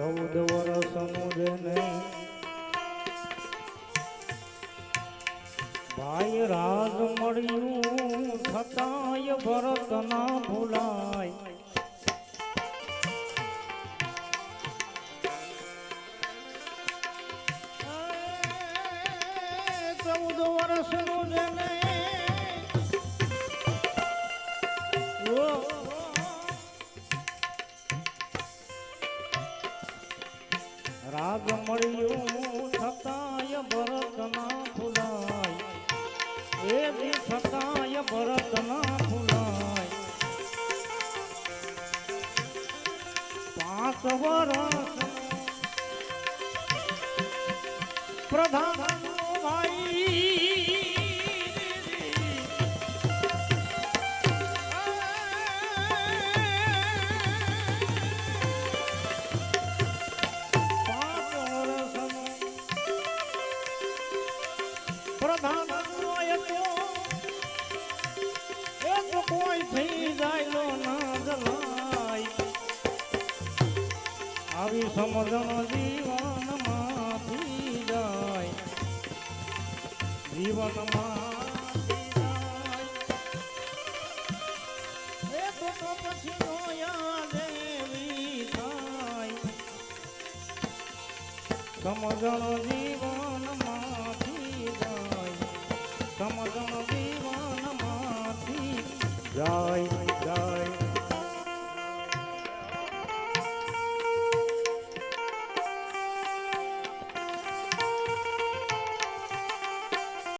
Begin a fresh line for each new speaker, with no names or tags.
ચૌદ વર્ષનું જેને ભાઈ રાજ મળ્યું છતાંય ભરત ના ભૂલાય. ચૌદ વર્ષનું જેને રાગ મળ્યું છતાંય ભરત ના ભૂલાય એ બી છતાંય ભરત ના ભૂલાય પાંચ વર્ષ પ્રધાન ભાઈ થઈ જાય ના જલાય. આવી સમજણ જીવનમાંથી જાય. તો પછી નો યાદ થાય. સમજણ જીવનમાંથી જાય. સમજણ જીવનમાંથી જાય